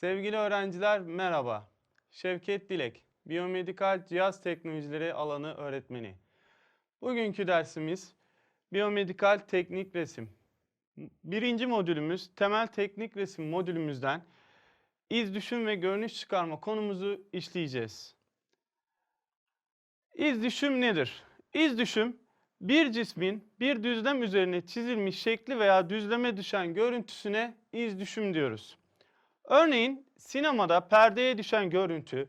Sevgili öğrenciler merhaba. Şevket Dilek, Biyomedikal Cihaz Teknolojileri alanı öğretmeni. Bugünkü dersimiz Biyomedikal Teknik Resim. Birinci modülümüz temel teknik resim modülümüzden iz düşüm ve görünüş çıkarma konumuzu işleyeceğiz. İz düşüm nedir? İz düşüm bir cismin bir düzlem üzerine çizilmiş şekli veya düzleme düşen görüntüsüne iz düşüm diyoruz. Örneğin sinemada perdeye düşen görüntü,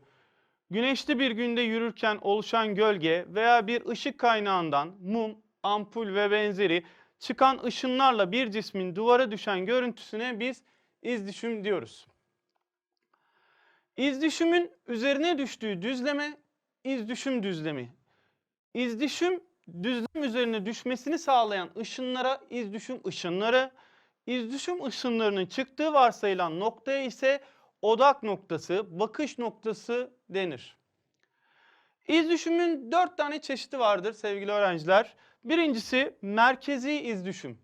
güneşli bir günde yürürken oluşan gölge veya bir ışık kaynağından mum, ampul ve benzeri çıkan ışınlarla bir cismin duvara düşen görüntüsüne biz iz düşüm diyoruz. İz düşümün üzerine düştüğü düzleme iz düşüm düzlemi. İz düşüm düzlem üzerine düşmesini sağlayan ışınlara iz düşüm ışınları, iz düşüm ışınlarının çıktığı varsayılan noktaya ise odak noktası, bakış noktası denir. İz düşümün dört tane çeşidi vardır sevgili öğrenciler. Birincisi merkezi iz düşüm.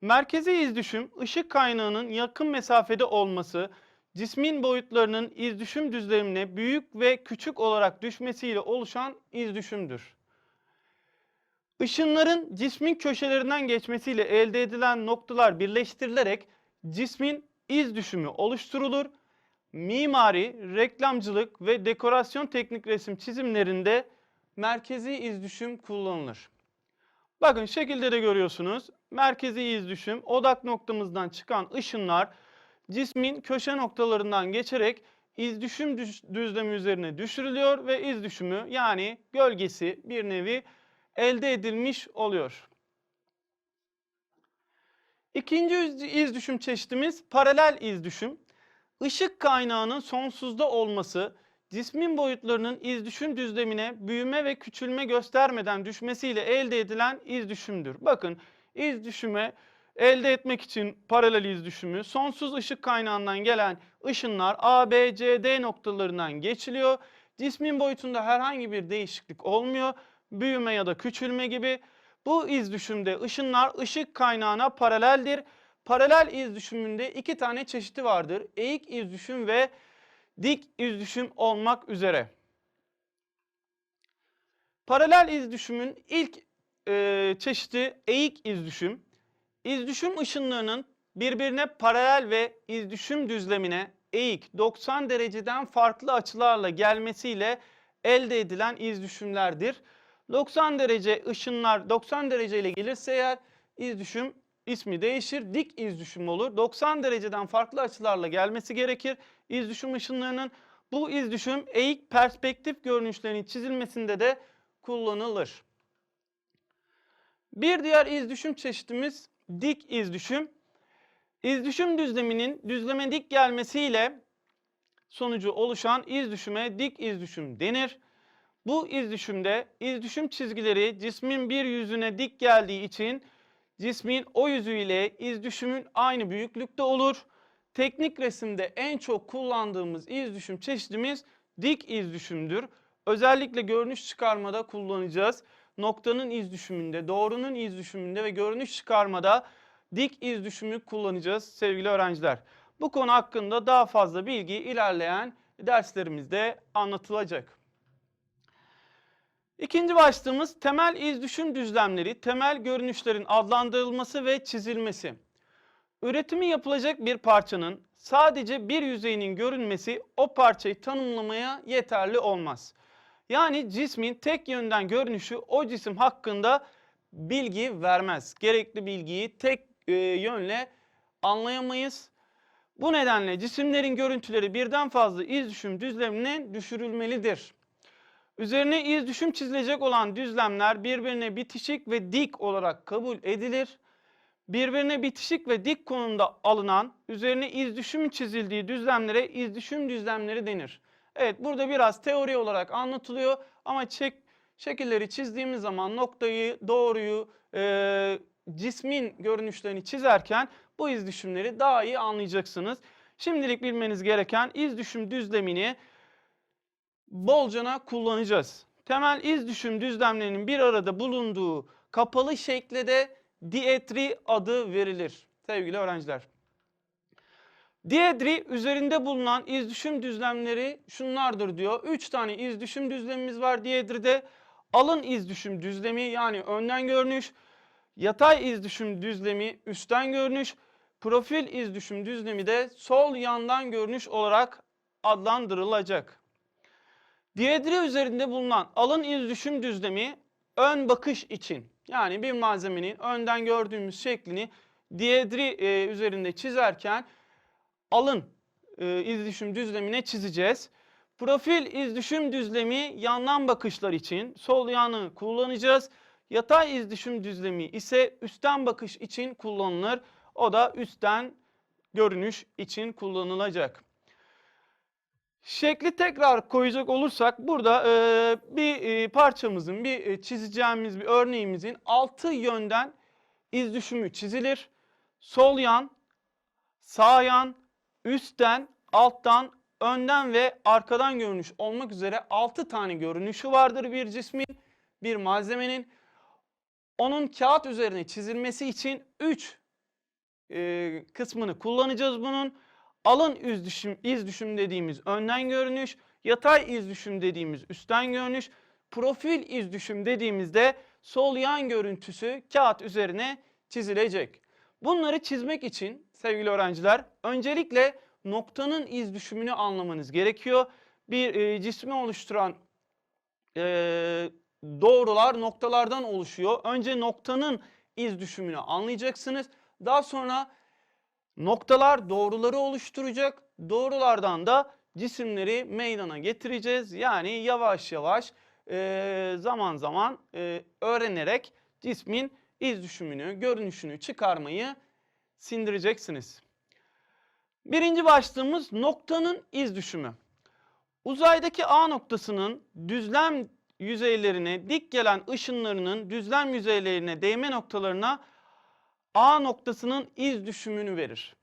Merkezi iz düşüm ışık kaynağının yakın mesafede olması, cismin boyutlarının iz düşüm düzlemine büyük ve küçük olarak düşmesiyle oluşan iz düşümdür. Işınların cismin köşelerinden geçmesiyle elde edilen noktalar birleştirilerek cismin iz düşümü oluşturulur. Mimari, reklamcılık ve dekorasyon teknik resim çizimlerinde merkezi iz düşüm kullanılır. Bakın şekilde de görüyorsunuz. Merkezi iz düşüm odak noktamızdan çıkan ışınlar cismin köşe noktalarından geçerek iz düşüm düş- düzlemi üzerine düşürülüyor ve iz düşümü yani gölgesi bir nevi elde edilmiş oluyor. İkinci iz- düşüm çeşitimiz paralel iz düşüm. Işık kaynağının sonsuzda olması, cismin boyutlarının iz düşüm düzlemine büyüme ve küçülme göstermeden düşmesiyle elde edilen iz düşümdür. Bakın iz düşüme elde etmek için paralel iz düşümü sonsuz ışık kaynağından gelen ışınlar A, B, C, D noktalarından geçiliyor. Cismin boyutunda herhangi bir değişiklik olmuyor. Büyüme ya da küçülme gibi. Bu iz düşümde ışınlar ışık kaynağına paraleldir. Paralel iz düşümünde iki tane çeşidi vardır. Eğik iz düşüm ve dik iz düşüm olmak üzere. Paralel iz düşümün ilk e, çeşidi eğik iz düşüm. İz düşüm ışınlarının birbirine paralel ve iz düşüm düzlemine eğik 90 dereceden farklı açılarla gelmesiyle elde edilen iz düşümlerdir. 90 derece ışınlar 90 derece ile gelirse eğer iz düşüm ismi değişir. Dik iz düşüm olur. 90 dereceden farklı açılarla gelmesi gerekir. İz düşüm ışınlarının bu iz düşüm eğik perspektif görünüşlerinin çizilmesinde de kullanılır. Bir diğer iz düşüm çeşitimiz dik iz düşüm. İz düşüm düzleminin düzleme dik gelmesiyle sonucu oluşan iz düşüme dik iz düşüm denir. Bu iz düşümde iz düşüm çizgileri cismin bir yüzüne dik geldiği için cismin o yüzüyle iz düşümün aynı büyüklükte olur. Teknik resimde en çok kullandığımız iz düşüm çeşidimiz dik iz düşümdür. Özellikle görünüş çıkarmada kullanacağız. Noktanın iz düşümünde, doğrunun iz düşümünde ve görünüş çıkarmada dik iz düşümü kullanacağız sevgili öğrenciler. Bu konu hakkında daha fazla bilgi ilerleyen derslerimizde anlatılacak. İkinci başlığımız temel iz düşüm düzlemleri, temel görünüşlerin adlandırılması ve çizilmesi. Üretimi yapılacak bir parçanın sadece bir yüzeyinin görünmesi o parçayı tanımlamaya yeterli olmaz. Yani cismin tek yönden görünüşü o cisim hakkında bilgi vermez. Gerekli bilgiyi tek e, yönle anlayamayız. Bu nedenle cisimlerin görüntüleri birden fazla iz düşüm düzlemine düşürülmelidir. Üzerine iz düşüm çizilecek olan düzlemler birbirine bitişik ve dik olarak kabul edilir. Birbirine bitişik ve dik konumda alınan, üzerine iz düşüm çizildiği düzlemlere iz düşüm düzlemleri denir. Evet burada biraz teori olarak anlatılıyor ama çek, şekilleri çizdiğimiz zaman noktayı, doğruyu, e, cismin görünüşlerini çizerken bu iz düşümleri daha iyi anlayacaksınız. Şimdilik bilmeniz gereken iz düşüm düzlemini bolcana kullanacağız. Temel iz düşüm düzlemlerinin bir arada bulunduğu kapalı şekle de dietri adı verilir sevgili öğrenciler. Diyedri üzerinde bulunan iz düşüm düzlemleri şunlardır diyor. Üç tane iz düşüm düzlemimiz var diyedride. Alın iz düşüm düzlemi yani önden görünüş, yatay iz düşüm düzlemi üstten görünüş, profil iz düşüm düzlemi de sol yandan görünüş olarak adlandırılacak. Diyedri üzerinde bulunan alın iz düşüm düzlemi ön bakış için yani bir malzemenin önden gördüğümüz şeklini diyedri e, üzerinde çizerken alın e, iz düşüm düzlemine çizeceğiz. Profil iz düşüm düzlemi yandan bakışlar için sol yanı kullanacağız. Yatay iz düşüm düzlemi ise üstten bakış için kullanılır. O da üstten görünüş için kullanılacak. Şekli tekrar koyacak olursak burada e, bir e, parçamızın, bir e, çizeceğimiz bir örneğimizin altı yönden iz düşümü çizilir. Sol yan, sağ yan, üstten, alttan, önden ve arkadan görünüş olmak üzere 6 tane görünüşü vardır bir cismin, bir malzemenin. Onun kağıt üzerine çizilmesi için 3 e, kısmını kullanacağız bunun. Alın iz düşüm, iz düşüm dediğimiz önden görünüş, yatay iz düşüm dediğimiz üstten görünüş, profil iz düşüm dediğimizde sol yan görüntüsü kağıt üzerine çizilecek. Bunları çizmek için sevgili öğrenciler öncelikle noktanın iz düşümünü anlamanız gerekiyor. Bir e, cismi oluşturan e, doğrular noktalardan oluşuyor. Önce noktanın iz düşümünü anlayacaksınız. Daha sonra noktalar doğruları oluşturacak. Doğrulardan da cisimleri meydana getireceğiz. Yani yavaş yavaş e, zaman zaman e, öğrenerek cismin iz düşümünü, görünüşünü çıkarmayı sindireceksiniz. Birinci başlığımız noktanın iz düşümü. Uzaydaki A noktasının düzlem yüzeylerine dik gelen ışınlarının düzlem yüzeylerine değme noktalarına A noktasının iz düşümünü verir.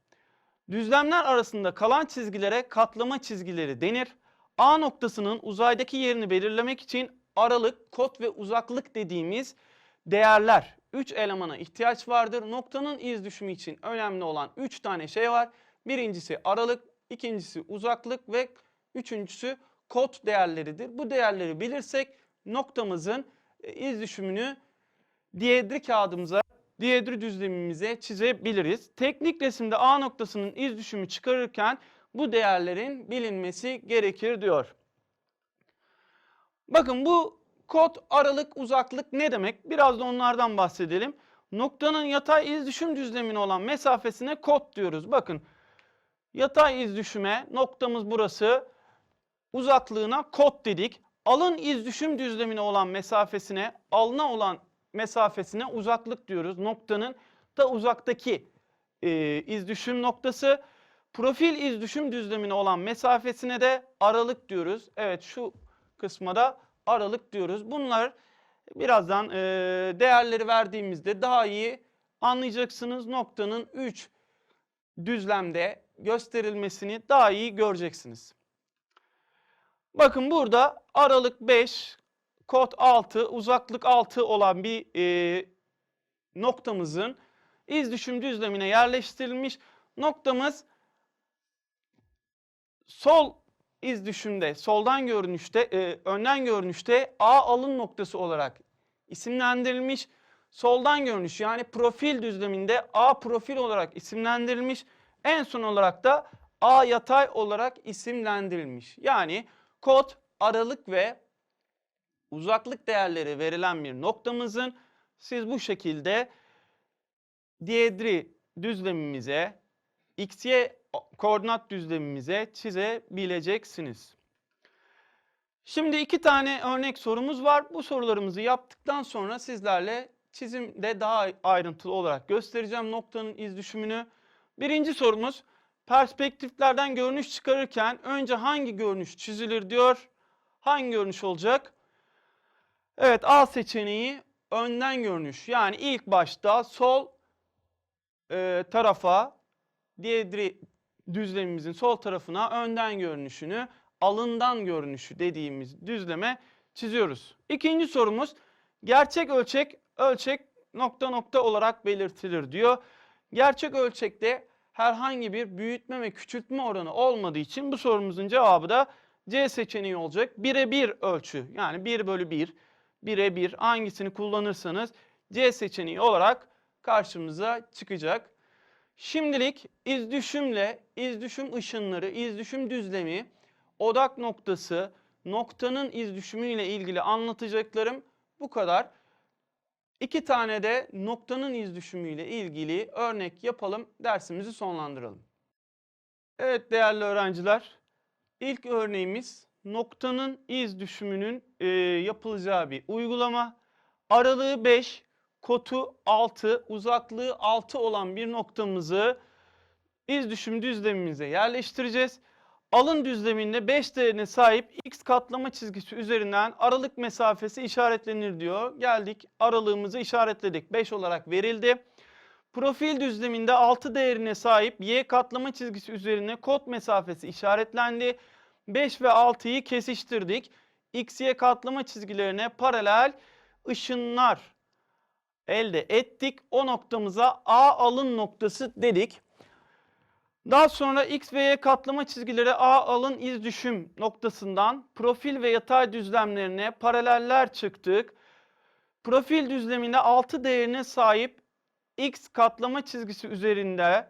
Düzlemler arasında kalan çizgilere katlama çizgileri denir. A noktasının uzaydaki yerini belirlemek için aralık, kot ve uzaklık dediğimiz değerler, 3 elemana ihtiyaç vardır. Noktanın iz düşümü için önemli olan 3 tane şey var. Birincisi aralık, ikincisi uzaklık ve üçüncüsü kot değerleridir. Bu değerleri bilirsek noktamızın e, iz düşümünü diyedri kağıdımıza, diyedri düzlemimize çizebiliriz. Teknik resimde A noktasının iz düşümü çıkarırken bu değerlerin bilinmesi gerekir diyor. Bakın bu kod, aralık, uzaklık ne demek? Biraz da onlardan bahsedelim. Noktanın yatay iz düşüm düzlemine olan mesafesine kod diyoruz. Bakın yatay iz düşüme noktamız burası. Uzaklığına kod dedik. Alın iz düşüm düzlemine olan mesafesine, alına olan mesafesine uzaklık diyoruz. Noktanın da uzaktaki e, iz düşüm noktası. Profil iz düşüm düzlemine olan mesafesine de aralık diyoruz. Evet şu kısma da aralık diyoruz. Bunlar birazdan e, değerleri verdiğimizde daha iyi anlayacaksınız. Noktanın 3 düzlemde gösterilmesini daha iyi göreceksiniz. Bakın burada aralık 5, kod 6, uzaklık 6 olan bir e, noktamızın iz düşüm düzlemine yerleştirilmiş. Noktamız sol iz düşümde, soldan görünüşte, e, önden görünüşte A alın noktası olarak isimlendirilmiş. Soldan görünüş yani profil düzleminde A profil olarak isimlendirilmiş. En son olarak da A yatay olarak isimlendirilmiş. Yani kod, aralık ve uzaklık değerleri verilen bir noktamızın siz bu şekilde diyedri düzlemimize, xy koordinat düzlemimize çizebileceksiniz. Şimdi iki tane örnek sorumuz var. Bu sorularımızı yaptıktan sonra sizlerle çizimde daha ayrıntılı olarak göstereceğim noktanın iz düşümünü. Birinci sorumuz perspektiflerden görünüş çıkarırken önce hangi görünüş çizilir diyor. Hangi görünüş olacak? Evet A seçeneği önden görünüş. Yani ilk başta sol e, tarafa diyedri düzlemimizin sol tarafına önden görünüşünü, alından görünüşü dediğimiz düzleme çiziyoruz. İkinci sorumuz gerçek ölçek ölçek nokta nokta olarak belirtilir diyor. Gerçek ölçekte herhangi bir büyütme ve küçültme oranı olmadığı için bu sorumuzun cevabı da C seçeneği olacak. 1'e 1 ölçü yani 1 bölü 1, 1'e 1 hangisini kullanırsanız C seçeneği olarak karşımıza çıkacak. Şimdilik iz düşümle iz düşüm ışınları, iz düşüm düzlemi, odak noktası, noktanın iz düşümü ile ilgili anlatacaklarım bu kadar. İki tane de noktanın iz düşümü ile ilgili örnek yapalım, dersimizi sonlandıralım. Evet değerli öğrenciler, ilk örneğimiz noktanın iz düşümünün e, yapılacağı bir uygulama. Aralığı 5, kotu 6, uzaklığı 6 olan bir noktamızı iz düşüm düzlemimize yerleştireceğiz. Alın düzleminde 5 değerine sahip x katlama çizgisi üzerinden aralık mesafesi işaretlenir diyor. Geldik aralığımızı işaretledik. 5 olarak verildi. Profil düzleminde 6 değerine sahip y katlama çizgisi üzerine kod mesafesi işaretlendi. 5 ve 6'yı kesiştirdik. X, Y katlama çizgilerine paralel ışınlar elde ettik. O noktamıza A alın noktası dedik. Daha sonra X ve Y katlama çizgileri A alın iz düşüm noktasından profil ve yatay düzlemlerine paraleller çıktık. Profil düzleminde 6 değerine sahip X katlama çizgisi üzerinde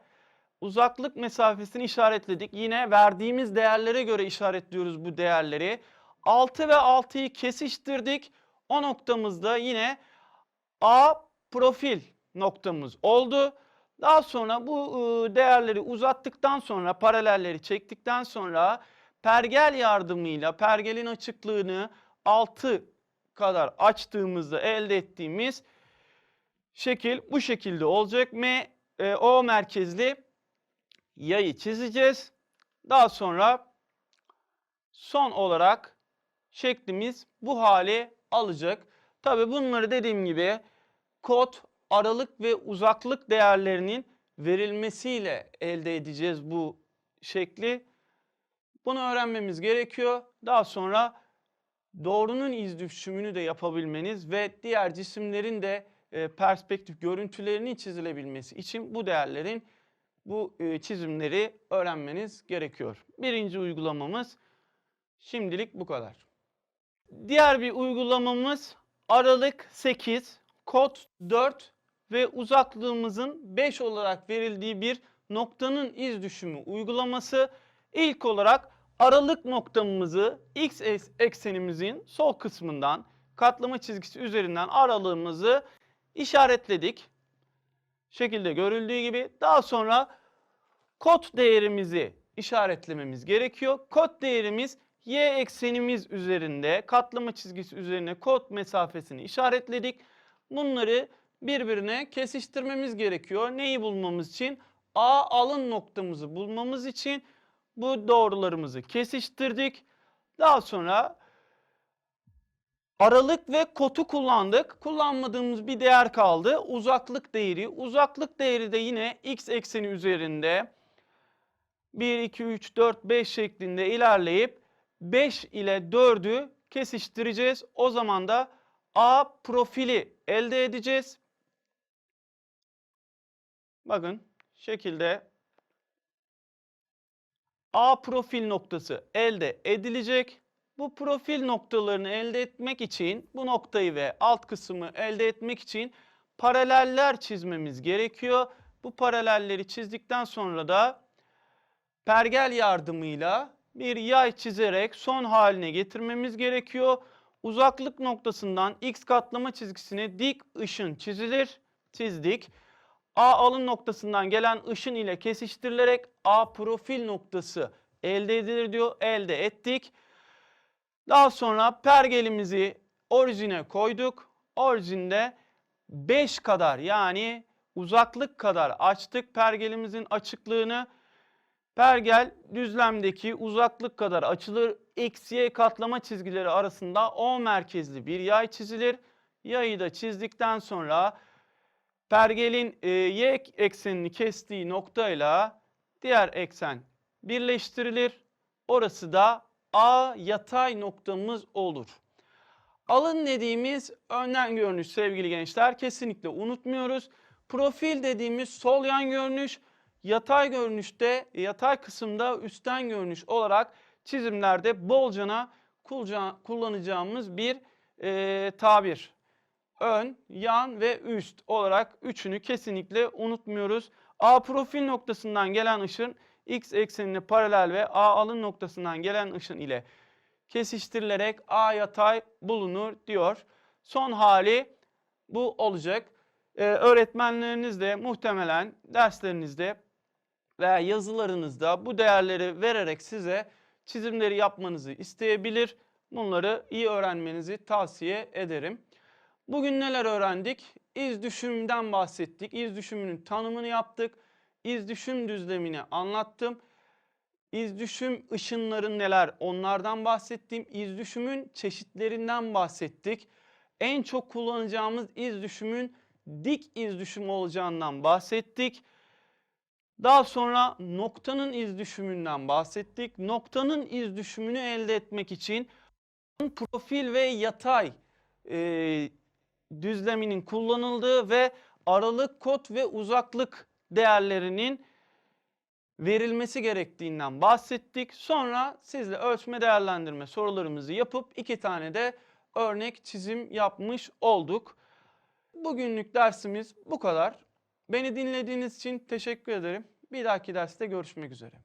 uzaklık mesafesini işaretledik. Yine verdiğimiz değerlere göre işaretliyoruz bu değerleri. 6 ve 6'yı kesiştirdik. O noktamızda yine A profil noktamız oldu. Daha sonra bu ıı, değerleri uzattıktan sonra, paralelleri çektikten sonra pergel yardımıyla pergelin açıklığını 6 kadar açtığımızda elde ettiğimiz şekil bu şekilde olacak. M, e, O merkezli yayı çizeceğiz. Daha sonra son olarak şeklimiz bu hale alacak. Tabi bunları dediğim gibi kod, aralık ve uzaklık değerlerinin verilmesiyle elde edeceğiz bu şekli. Bunu öğrenmemiz gerekiyor. Daha sonra doğrunun iz düşümünü de yapabilmeniz ve diğer cisimlerin de e, perspektif görüntülerinin çizilebilmesi için bu değerlerin bu e, çizimleri öğrenmeniz gerekiyor. Birinci uygulamamız şimdilik bu kadar. Diğer bir uygulamamız aralık 8, kod 4 ve uzaklığımızın 5 olarak verildiği bir noktanın iz düşümü uygulaması. İlk olarak aralık noktamızı x eks- eksenimizin sol kısmından katlama çizgisi üzerinden aralığımızı işaretledik. Şekilde görüldüğü gibi daha sonra kod değerimizi işaretlememiz gerekiyor. Kod değerimiz y eksenimiz üzerinde katlama çizgisi üzerine kod mesafesini işaretledik. Bunları birbirine kesiştirmemiz gerekiyor. Neyi bulmamız için? A alın noktamızı bulmamız için bu doğrularımızı kesiştirdik. Daha sonra aralık ve kotu kullandık. Kullanmadığımız bir değer kaldı. Uzaklık değeri. Uzaklık değeri de yine x ekseni üzerinde 1, 2, 3, 4, 5 şeklinde ilerleyip 5 ile 4'ü kesiştireceğiz. O zaman da A profili elde edeceğiz. Bakın şekilde A profil noktası elde edilecek. Bu profil noktalarını elde etmek için bu noktayı ve alt kısmı elde etmek için paraleller çizmemiz gerekiyor. Bu paralelleri çizdikten sonra da pergel yardımıyla bir yay çizerek son haline getirmemiz gerekiyor. Uzaklık noktasından x katlama çizgisine dik ışın çizilir. Çizdik. A alın noktasından gelen ışın ile kesiştirilerek A profil noktası elde edilir diyor. Elde ettik. Daha sonra pergelimizi orijine koyduk. Orijinde 5 kadar yani uzaklık kadar açtık pergelimizin açıklığını. Pergel düzlemdeki uzaklık kadar açılır. Y katlama çizgileri arasında O merkezli bir yay çizilir. Yayı da çizdikten sonra pergelin e, Y eksenini kestiği noktayla diğer eksen birleştirilir. Orası da A yatay noktamız olur. Alın dediğimiz önden görünüş sevgili gençler kesinlikle unutmuyoruz. Profil dediğimiz sol yan görünüş, yatay görünüşte, yatay kısımda üstten görünüş olarak çizimlerde bolcana kullanacağımız bir eee, tabir. Ön, yan ve üst olarak üçünü kesinlikle unutmuyoruz. A profil noktasından gelen ışın x eksenine paralel ve A alın noktasından gelen ışın ile kesiştirilerek A yatay bulunur diyor. Son hali bu olacak. Ee, öğretmenleriniz de muhtemelen derslerinizde veya yazılarınızda bu değerleri vererek size çizimleri yapmanızı isteyebilir. Bunları iyi öğrenmenizi tavsiye ederim. Bugün neler öğrendik? İz düşümden bahsettik. İz düşümünün tanımını yaptık. İz düşüm düzlemini anlattım. İz düşüm ışınları neler? Onlardan bahsettim. İz düşümün çeşitlerinden bahsettik. En çok kullanacağımız iz düşümün dik iz düşümü olacağından bahsettik. Daha sonra noktanın iz düşümünden bahsettik. Noktanın iz düşümünü elde etmek için profil ve yatay e, düzleminin kullanıldığı ve aralık, kod ve uzaklık değerlerinin verilmesi gerektiğinden bahsettik. Sonra sizle ölçme değerlendirme sorularımızı yapıp iki tane de örnek çizim yapmış olduk. Bugünlük dersimiz bu kadar. Beni dinlediğiniz için teşekkür ederim. Bir dahaki derste görüşmek üzere.